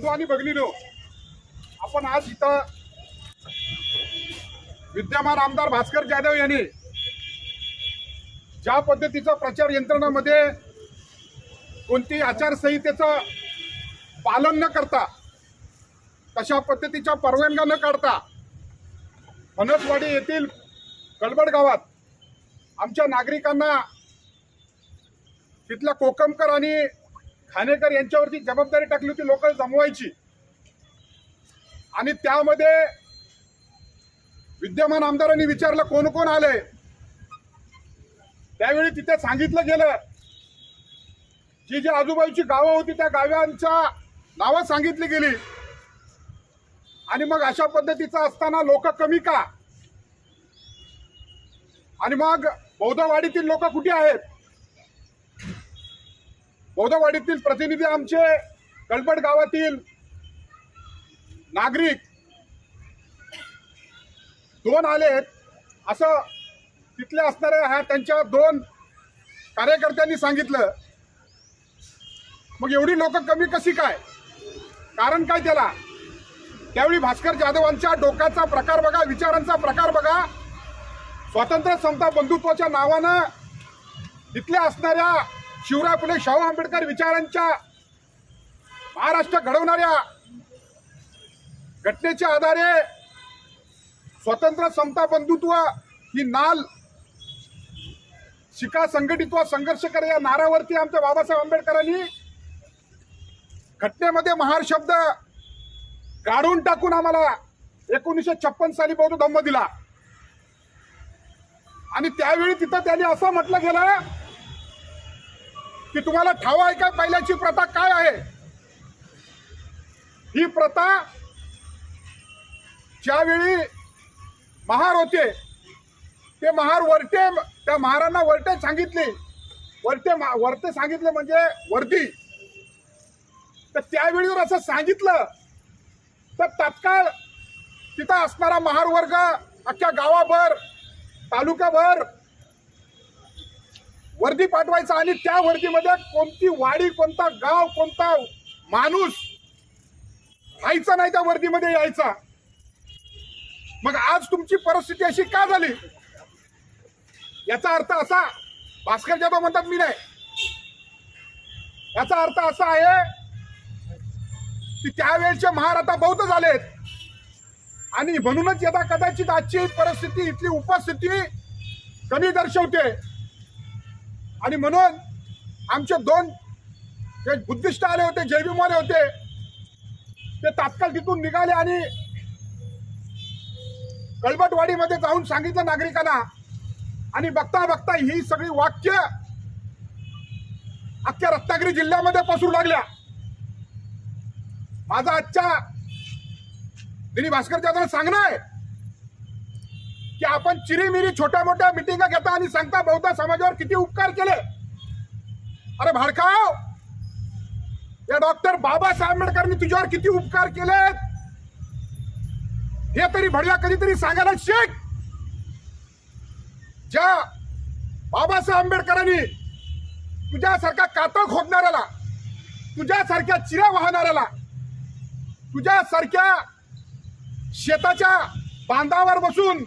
बंधू आणि भगिनीनो आपण आज इथं विद्यमान आमदार भास्कर जाधव यांनी ज्या पद्धतीचा प्रचार यंत्रणामध्ये कोणती आचारसंहितेचं पालन न करता तशा पद्धतीच्या परवानग्या न काढता फणसवाडी येथील कलबड गावात आमच्या नागरिकांना तिथल्या कोकमकर आणि खानेकर यांच्यावरती जबाबदारी टाकली होती लोक जमवायची. आणि त्यामध्ये विद्यमान आमदारांनी विचारलं कोण कोण आले त्यावेळी तिथे सांगितलं गेलं जी जी आजूबाजूची गावं होती त्या गावांच्या नावं सांगितली गेली. आणि मग अशा पद्धतीचं असताना लोक कमी का? आणि मग बौद्धवाडीतील लोक कुठे आहेत? बौद्धवाडीतील प्रतिनिधी आमचे कलबड गावातील नागरिक. दोन आलेत. असं तिथल्या असणाऱ्या ह्या त्यांच्या दोन कार्यकर्त्यांनी सांगितलं. मग एवढी लोक कमी कशी काय? कारण काय त्याला? त्यावेळी भास्कर जाधवांच्या डोक्याचा प्रकार बघा विचारांचा प्रकार बघा. स्वातंत्र्य समता बंधुत्वाच्या नावानं तिथल्या असणाऱ्या शिवराय फुले शाहू आंबेडकर विचारांच्या महाराष्ट्र घडवणाऱ्या घटनेच्या आधारे स्वतंत्र समता बंधुत्व ही नाल शिका संघटित व संघर्ष कर या नारावरती आमच्या बाबासाहेब आंबेडकरांनी घटनेमध्ये महार शब्द काढून टाकून आम्हाला एकोणीसशे छप्पन साली बौद्ध धम्म दिला. आणि त्यावेळी तिथं त्यांनी असं म्हटलं गेलं की तुम्हाला ठाव आहे का? पहिल्याची प्रथा काय आहे? ही प्रथा ज्यावेळी महार होते ते महार वरटे त्या महारांना वरटे सांगितले. वरटे वरते सांगितले म्हणजे वर्दी तर त्यावेळी जर असं सांगितलं तर तात्काळ तिथं असणारा महार वर्ग अख्ख्या गावाभर तालुक्याभर वर्दी पाठवायचा आणि त्या वर्दीमध्ये कोणती वाडी कोणता गाव कोणता माणूस राहायचा नाही त्या वर्दीमध्ये यायचा. मग आज तुमची परिस्थिती अशी का झाली? याचा अर्थ असा भास्कर जाधव म्हणतात मी नाही. याचा अर्थ असा आहे की त्यावेळेचे महार आता बौद्ध झालेत. आणि म्हणूनच यदा कदाचित आजची परिस्थिती इथली उपस्थिती कमी दर्शवते. आणि म्हणून आमचे दोन जे बुद्धिस्ट आले होते जैविमवाले होते ते तात्काळ तिथून निघाले आणि कळबटवाडीमध्ये जाऊन सांगितलं नागरिकांना. आणि बघता बघता ही सगळी वाक्य अख्ख्या रत्नागिरी जिल्ह्यामध्ये पसरू लागल्या. माझा आजच्या दिनी भास्कर जाधव सांगणं आहे. की आपण चिरीमिरी छोट्या मोठ्या मिटिंगा घेता आणि सांगता बौद्ध समाजावर किती उपकार केले? अरे भाडकाव! या डॉक्टर बाबासाहेब आंबेडकरांनी तुझ्यावर किती उपकार केले हे तरी भडव्या कधीतरी सांगायला शिक! ज्या बाबासाहेब आंबेडकरांनी तुझ्यासारखा कातळ खोदणाऱ्याला तुझ्यासारख्या चिऱ्या वाहणाऱ्याला तुझ्यासारख्या शेताच्या बांधावर बसून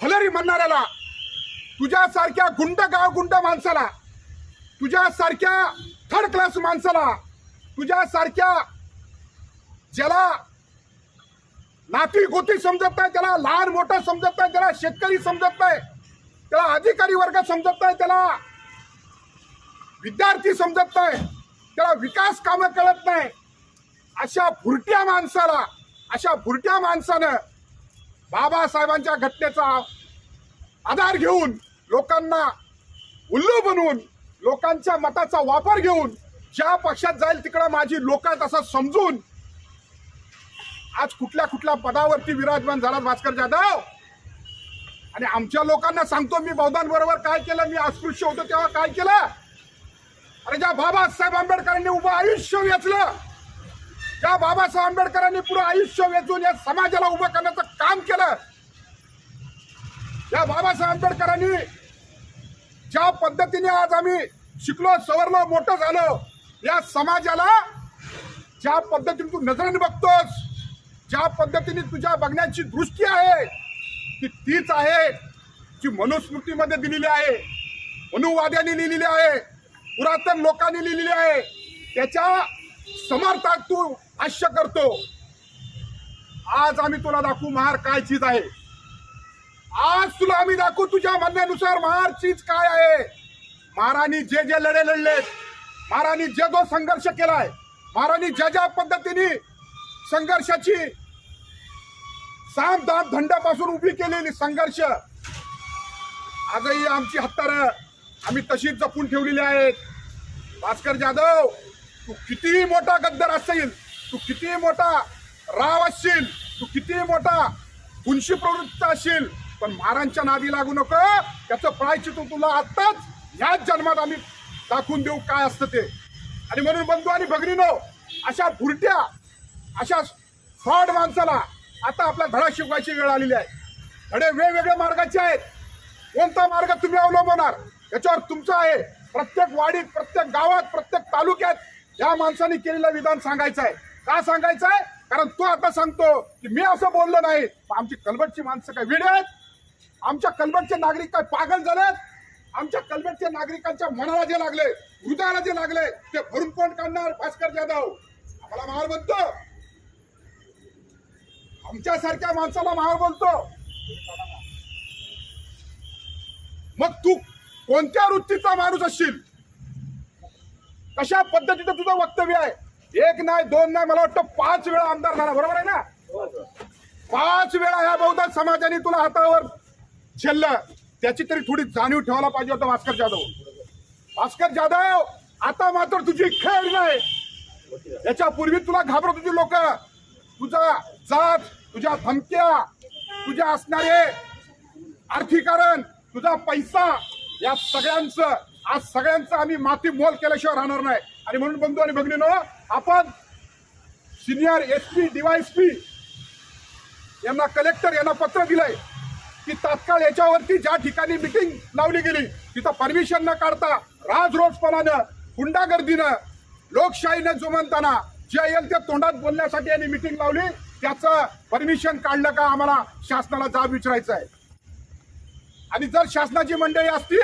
फलरी म्हणणाऱ्याला तुझ्यासारख्या गुंड गाव गुंड माणसाला तुझ्यासारख्या थर्ड क्लास माणसाला तुझ्यासारख्या ज्याला नाती गोती समजत नाही त्याला लहान मोठं समजत नाही त्याला शेतकरी समजत नाही त्याला अधिकारी वर्ग समजत नाही त्याला विद्यार्थी समजत नाही त्याला विकास कामं कळत नाही अशा भुरट्या माणसाला अशा भुरट्या माणसानं बाबासाहेबांच्या घटनेचा आधार घेऊन लोकांना उल्लू बनवून लोकांच्या मताचा वापर घेऊन ज्या पक्षात जाईल तिकडं माझी लोक असं समजून आज कुठल्या कुठल्या पदावरती विराजमान झाला भास्कर जाधव? आणि आमच्या लोकांना सांगतो मी बौद्धांबरोबर काय केलं मी अस्पृश्य होतो तेव्हा काय केलं? अरे ज्या बाबासाहेब आंबेडकरांनी उभं आयुष्य वेचलं ज्या बाबासाहेब आंबेडकरांनी पुढे आयुष्य वेचून या समाजाला उभं करण्याचं काम केलं. या बाबासाहेब आंबेडकरांनी ज्या पद्धतीने आज आम्ही शिकलो सवरलो मोठं झालो या समाजाला ज्या पद्धतीने तू नजरेने बघतोस ज्या पद्धतीने तुझ्या बघण्याची दृष्टी आहे ती तीच आहे जी मनुस्मृतीमध्ये दिलेली आहे. मनुवाद्यांनी लिहिलेली आहे पुरातन लोकांनी लिहिलेली आहे. त्याच्या समर्थात तू भाष्य करतो. आज आम्ही तुला दाखवू महार काय चीज आहे. आज तुला आम्ही दाखवू तुझ्या म्हणण्यानुसार महार चीज काय आहे. महाराणी जे जे लढे लढलेत महाराणी जे जो संघर्ष केलाय महाराणी ज्या ज्या पद्धतीने संघर्षाची साम दाम धंड्यापासून उभी केलेली संघर्ष आजही आमची हत्यार आम्ही तशीच जपून ठेवलेली आहेत. भास्कर जाधव तू कितीही मोठा गद्दार असेल तू कितीही मोठा राव असशील तू कितीही मोठा गुंशी प्रवृत्त असशील पण महारांच्या नादी लागू नको. त्याचं प्रायचित तुला आत्ताच ह्याच जन्मात आम्ही दाखवून देऊ काय असतं ते. आणि म्हणून बंधू आणि भगिनीनो अशा भुरट्या अशा फ्रॉड माणसाला आता आपला धडा शिकवायची वेळ आलेली आहे. धडे वेगवेगळ्या मार्गाचे आहेत. कोणता मार्ग तुम्ही अवलंबणार याच्यावर तुमचं आहे. प्रत्येक वाडीत प्रत्येक गावात प्रत्येक तालुक्यात या माणसाने केलेलं विधान सांगायचं आहे. का सांगायचं आहे कारण तो आता सांगतो की मी असं बोललो नाही. आमची कलबटची माणसं काय वेळ आहेत? आमच्या कलबटचे नागरिक काय पागल झालेत? आमच्या कलबटच्या नागरिकांच्या मनाला जे लागले हृदयाला जे लागले ते भरून कोण काढणार? भास्कर जाधव. आम्हाला महार म्हणतो. आमच्यासारख्या माणसाला महार बोलतो मग तू कोणत्या वृत्तीचा माणूस असशील? कशा पद्धतीचं तुझं वक्तव्य आहे? एक नाही दोन नाही मला वाटतं पाच वेळा आमदार झाला. बरोबर आहे ना? पाच वेळा ह्या बहुधा समाजाने तुला हातावर झेललं त्याची तरी थोडी जाणीव ठेवायला पाहिजे होतं भास्कर जाधव. भास्कर जाधव आता मात्र तुझी खेळ नाही. याच्यापूर्वी तुला घाबरत होती लोक. तुझा जात तुझ्या धमक्या तुझ्या असणारे आर्थिकारण तुझा पैसा या सगळ्यांचं आज सगळ्यांचं आम्ही माती मोल केल्याशिवाय राहणार नाही. आणि म्हणून बंधू आणि भगिनीनो आपण senior S P D Y S P यांना कलेक्टर यांना पत्र दिलंय की तात्काळ याच्यावरती ज्या ठिकाणी मिटिंग लावली गेली तिथं परमिशन न काढता राजरोसपणानं गुंडागर्दीनं लोकशाहीनं जुमनताना जे येईल ते तोंडात बोलण्यासाठी यांनी मिटिंग लावली. त्याचं परमिशन काढलं का आम्हाला शासनाला जाब विचारायचं आहे. आणि जर शासनाची मंडळी असती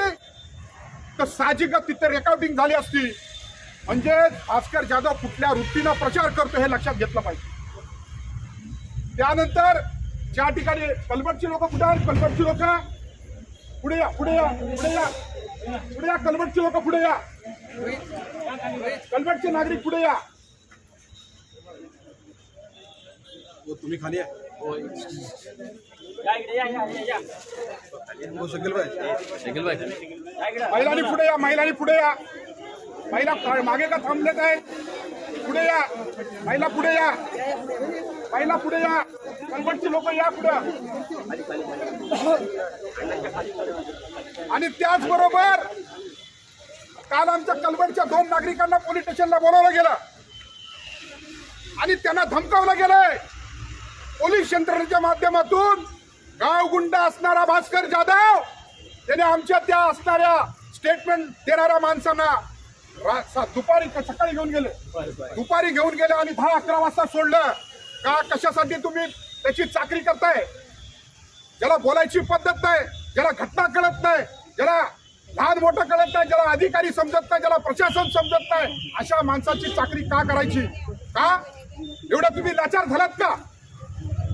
तर साहजिकच तिथे रेकॉर्डिंग झाली असती. म्हणजे भास्कर जाधव कुठल्या वृत्तीनं प्रचार करतो हे लक्षात घेतलं पाहिजे. त्यानंतर ज्या ठिकाणी कलबटची लोक कुठे आहेत? कलबटची लोक? पुढे या पुढे या पुढे या. पुढे या कलबटची लोक पुढे या. कलबटचे नागरिक पुढे या. तुम्ही खाली या. इकडे या या या या. हो, शकील भाई महिलांनी पुढे या महिलांनी पुढे या. महिला मागे का थांबलेत आहेत पुढे या. महिला पुढे या. महिला पुढे या. कलबटची लोक या पुढे. आणि त्याचबरोबर काल आमच्या कलबटच्या दोन नागरिकांना पोलीस स्टेशनला बोलावलं गेलं. आणि त्यांना धमकावलं गेलंय. पोलीस यंत्रणेच्या माध्यमातून गाव गुंड असणारा भास्कर जाधव त्याने आमच्या त्या असणाऱ्या स्टेटमेंट देणाऱ्या माणसांना दुपारी का सकाळी घेऊन गेले. दुपारी घेऊन गेले आणि दहा अकरा वाजता सोडलं. का कशासाठी तुम्ही त्याची चाकरी करताय? ज्याला बोलायची पद्धत नाही ज्याला घटना कळत नाही ज्याला लहान मोठं कळत नाही ज्याला अधिकारी समजत नाही ज्याला प्रशासन समजत नाही अशा माणसाची चाकरी का करायची? का? एवढं तुम्ही लाचार झालात का?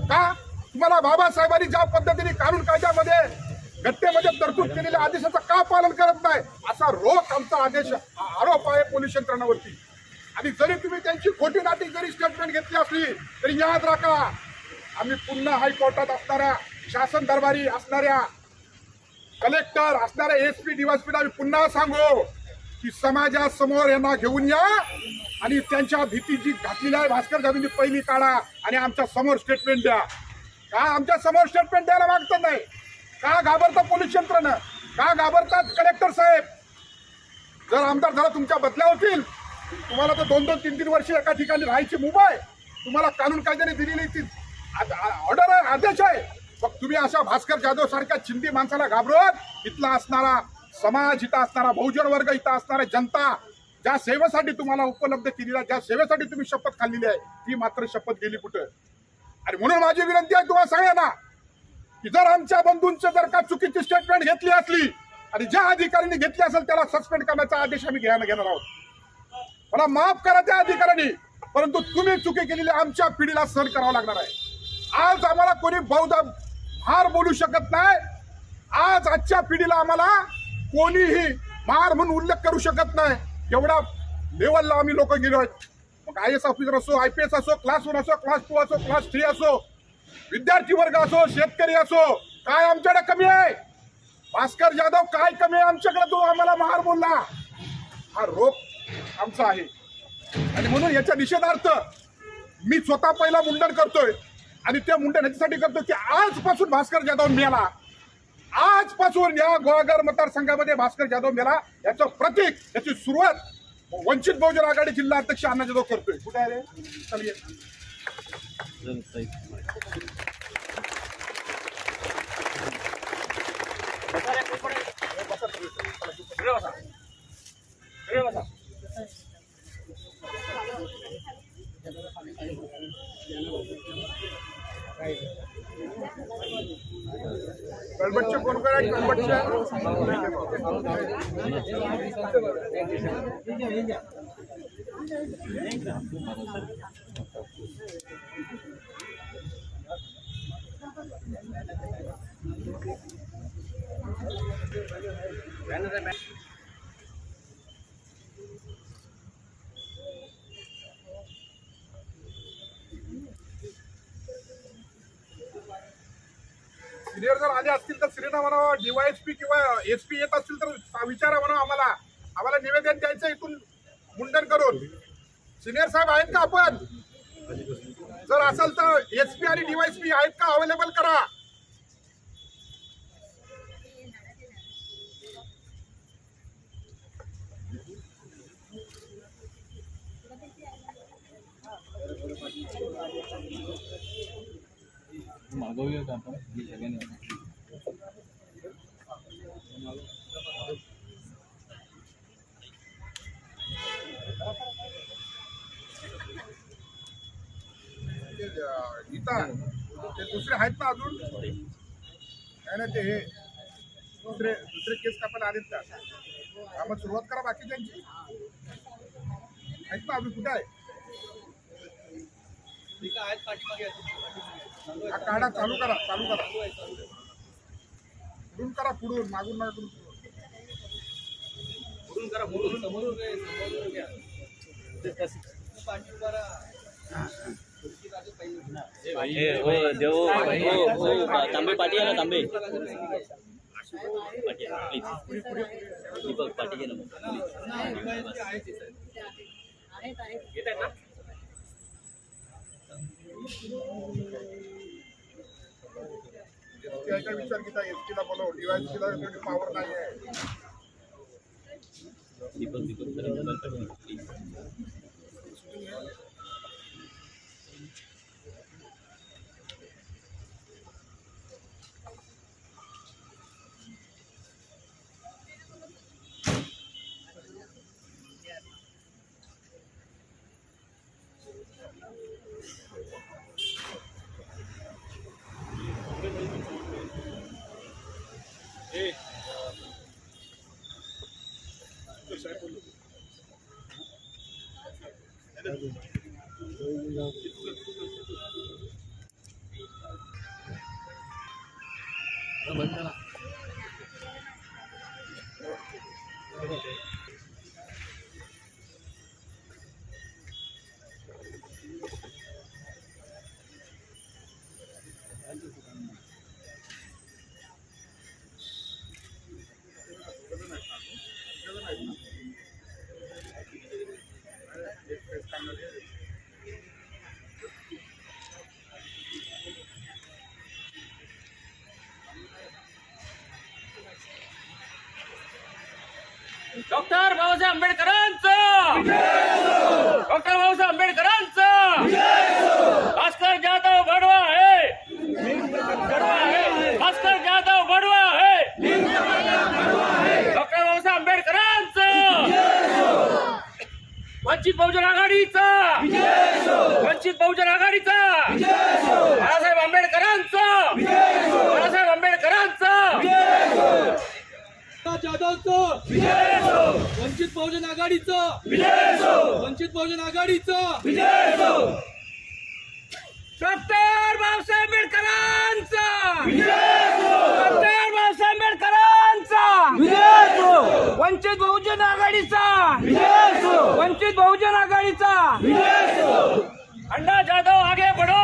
का? तुम्हाला बाबासाहेबांनी ज्या पद्धतीने कानून कायद्यामध्ये घटनेमध्ये तरतूद केलेल्या आदेशाचं का पालन करत नाही? असा रोख आमचा आदेश आरोप आहे पोलीस यंत्रणावरती. आणि जरी तुम्ही त्यांची खोटी नाटी जरी स्टेटमेंट घेतली असली तरी याद राखा आम्ही पुन्हा हायकोर्टात असणाऱ्या शासन दरबारी असणाऱ्या कलेक्टर असणाऱ्या एस पी डीवायसपीला आम्ही पुन्हा सांगू की समाजासमोर यांना घेऊन या आणि त्यांच्या भीती जी घातलेली आहे भास्कर जाधवनी पहिली काढा आणि आमच्यासमोर स्टेटमेंट द्या. का आमच्यासमोर स्टेटमेंट द्यायला मागत नाही? का घाबरतात पोलीस यंत्रणा? का घाबरतात कलेक्टर साहेब? जर आमदार झाला तुमच्या बदल्या होतील. तुम्हाला तर दोन दोन तीन तीन वर्ष एका ठिकाणी राहायची मुंबई आहे. तुम्हाला कानून कायद्याने दिलेली ती ऑर्डर आहे आदेश आहे. मग तुम्ही अशा भास्कर जाधव सारख्या चिंदी माणसाला घाबरवत इथला असणारा समाज इथं असणारा बहुजन वर्ग इथं असणारा जनता ज्या सेवेसाठी तुम्हाला उपलब्ध केलेली आहे ज्या सेवेसाठी तुम्ही शपथ खाल्लेली आहे ती मात्र शपथ गेली कुठं? आणि म्हणून माझी विनंती आहे तुम्हाला सगळ्यांना की जर आमच्या बंधूंचं जर का चुकीची स्टेटमेंट घेतली असली आणि ज्या अधिकाऱ्यांनी घेतली असेल त्याला सस्पेंड करण्याचा आदेश आम्ही घ्यायला घेणार आहोत. मला माफ करा त्या अधिकाऱ्यांनी परंतु तुम्ही चुकी केलेली आमच्या पिढीला सहन करावं लागणार आहे. आज आम्हाला कोणी बौद्ध हार बोलू शकत नाही. आज आजच्या पिढीला आम्हाला कोणीही मार म्हणून उल्लेख करू शकत नाही. एवढा लेवलला आम्ही लोक गेलो आहेत. मग आय एस ऑफिसर असो आय पी एस असो क्लास वन असो क्लास टू असो क्लास थ्री असो विद्यार्थी वर्ग असो शेतकरी असो काय आमच्याकडे कमी आहे? भास्कर जाधव काय कमी आहे आमच्याकडे? तो आम्हाला महार बोलला. हा रोग आमचा आहे. आणि म्हणून याच्या निषेधार्थ मी स्वतः पहिला मुंडन करतोय आणि त्या मुंडन याच्यासाठी करतो की आजपासून भास्कर जाधव मेला. आजपासून या गोवागर मतदारसंघामध्ये भास्कर जाधव मेला. याचं प्रतीक याची सुरुवात वंचित बहुजन आघाडी जिल्हा अध्यक्ष अण्णा जाधव करतोय. कुठे आहे रे? चल ये. बसा रे, कोण पडेल? इकडे बसा. इकडे सिनियर जर आले असतील तर सिनियर म्हणावं डीवायएसपी किंवा एसपी येत असतील तर विचारा म्हणा आम्हाला. आम्हाला निवेदन द्यायचं इथून. मुंडन करून. सिनियर साहेब आहेत का आपण? जर असेल तर एस पी आणि डीवायएसपी आहेत का? अवेलेबल करा. मागवूया का आपण हे सगळ्यांनी ते, अं, इथं ते दुसरे आहेत ना अजून? नाही ना ते हे दुसरे दुसरे केस कापायला आलेत का? मग सुरुवात करा बाकीच्यांची आहेत ना अजून कुठे आहे? हा काढा चालू करा चालू करा. पुढून करा पुढून मागून मागून पुढून करा, पुढून. समोरून घ्या. हो हो. हो, हो, तांबे पाठी आहे ना तांबे? प्लीज दीपक पाठी ना विचार केला बोलव डीवायसीला पॉवर नाही आहे दीपक दीपक प्लीज डॉक्टर बाबासाहेब आंबेडकरांचं! डॉक्टर बाबासाहेब आंबेडकरांचं! भास्कर जाधव बडवा आहे! भास्कर जाधव बडवा आहे! डॉक्टर बाबासाहेब आंबेडकरांचं! वंचित बहुजन आघाडीचा! वंचित बहुजन आघाडीचा! बाळासाहेब आंबेडकरांचं! बाळासाहेब आंबेडकरांचं! जाधवचं! वंचित बहुजन आघाडीचा. वंचित बहुजन आघाडीचा. डॉक्टर बाबासाहेब आंबेडकरांचा. डॉक्टर बाबासाहेब आंबेडकरांचा. वंचित बहुजन आघाडीचा. वंचित बहुजन आघाडीचा. अण्णा जाधव आगे बढो.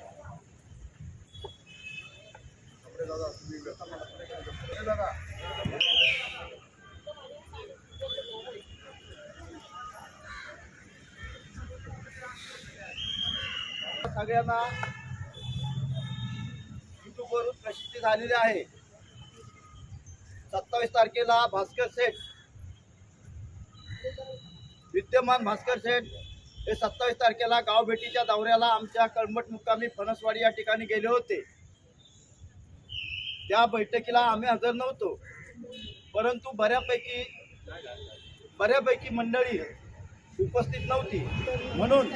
सगळ्यांना युट्यूबवरून प्रसिद्धी झालेली आहे. सत्तावीस तारखेला भास्कर सेठ विद्यमान भास्कर सेठ हे सत्तावीस तारखेला गाव भेटीच्या दौऱ्याला आमच्या कळमट मुक्कामी फणसवाडी या ठिकाणी गेले होते. त्या बैठकीला आम्ही हजर नव्हतो. परंतु बऱ्यापैकी बऱ्यापैकी मंडळी उपस्थित नव्हती. म्हणून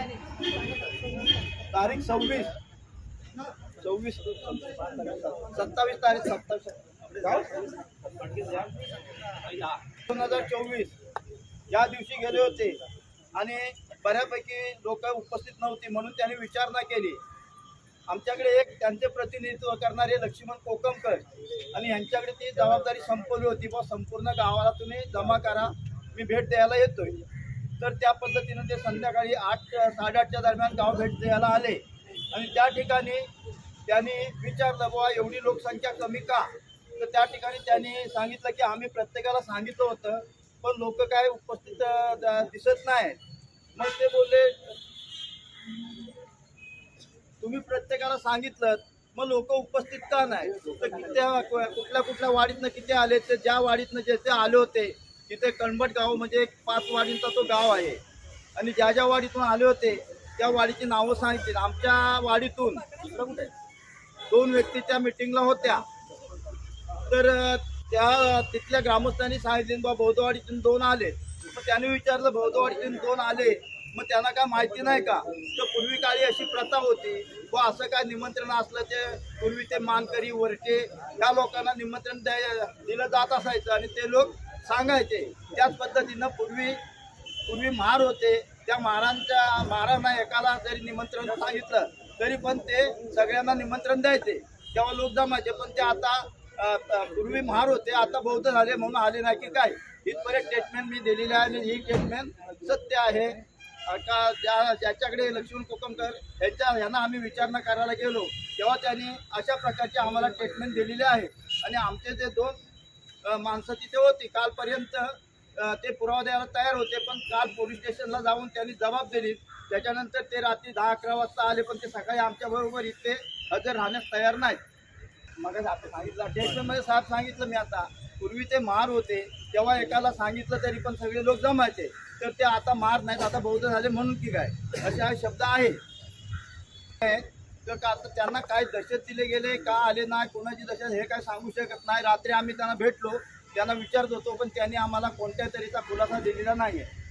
तारीख सव्वीस. सव्वीस. सत्तावीस तारीख सत्तावीस. दोन हजार चोवीस. या दिवशी गेले होते. आणि बऱ्यापैकी लोक उपस्थित नव्हती म्हणून त्यांनी विचारणा केली. आमच्याकडे एक त्यांचे प्रतिनिधित्व करणारे लक्ष्मण कोकमकर आणि यांच्याकडे ती जबाबदारी संपवली होती. बा संपूर्ण गावाला तुम्ही जमा करा. मी भेट द्यायला येतोय. तर त्या पद्धतीनं ते संध्याकाळी आठ साडेआठच्या दरम्यान गाव भेट द्यायला आले. आणि त्या ठिकाणी त्यांनी विचारलं बुवा एवढी लोकसंख्या कमी का? तर त्या ठिकाणी त्यांनी सांगितलं की आम्ही प्रत्येकाला सांगितलं होतं पण लोक काय उपस्थित द- दिसत नाही मग ते बोलले तुम्ही प्रत्येकाला सांगितलं मग लोक उपस्थित का नाही तर किती कुठल्या कुठल्या वाडीतनं किती आले ते ज्या वाडीतनं जे ते आले होते तिथे कणबट गाव म्हणजे एक पाच वाडींचा तो गाव आहे. आणि ज्या ज्या वाडीतून आले होते त्या वाडीची नावं सांगितली. आमच्या वाडीतून दोन व्यक्ती त्या मिटिंगला होत्या. तर त्या तिथल्या ग्रामस्थांनी सांगितले बा बौद्धवाडीतून दोन आले. मग त्याने विचारलं बौद्धवाडीतून दोन आले. मग त्यांना काय माहिती नाही का? तर पूर्वी काळी अशी प्रथा होती. व असं काय निमंत्रण असलं ते पूर्वी ते मानकरी वरटे या लोकांना निमंत्रण द्याय दिलं जात असायचं. आणि ते लोक सांगायचे. त्याच पद्धतीनं पूर्वी पूर्वी महार होते. त्या महारांच्या महारांना एकाला जरी निमंत्रण सांगितलं तरी पण ते सगळ्यांना निमंत्रण द्यायचे. तेव्हा लोक जमायचे पण ते आता पूर्वी महार होते आता बौद्ध झाले म्हणून आले नाही की काय? इथपर्यंत स्टेटमेंट मी दिलेली आहे आणि ही स्टेटमेंट सत्य आहे. का ज्या ज्याच्याकडे लक्ष्मण कोकमकर यांच्या यांना आम्ही विचारणा करायला गेलो तेव्हा त्यांनी अशा प्रकारची आम्हाला स्टेटमेंट दिलेली आहे. आणि आमचे जे दोन माणसं तिथे होती. कालपर्यंत ते पुरावा द्यायला तयार होते पण काल पोलीस स्टेशनला जाऊन त्यांनी जबाब दिली. त्याच्यानंतर ते रात्री दहा अकरा वाजता आले पण ते सकाळी आमच्याबरोबर इथे हजर राहण्यास तयार नाहीत. मग आता सांगितलं स्टेशनमध्ये साहेब सांगितलं मी आता पूर्वी ते मार होते तेव्हा एकाला सांगितलं तरी पण सगळे लोक जमायचे तर ते आता मार नाहीत आता बौद्ध झाले म्हणून की काय? असे हा शब्द आहे. तर का आता त्यांना काय दहशत दिले गेले का आले नाही कोणाची दहशत हे काय सांगू शकत नाही. रात्री आम्ही त्यांना भेटलो त्यांना विचारत होतो पण त्यांनी आम्हाला कोणत्या तरीचा खुलासा दिलेला नाही आहे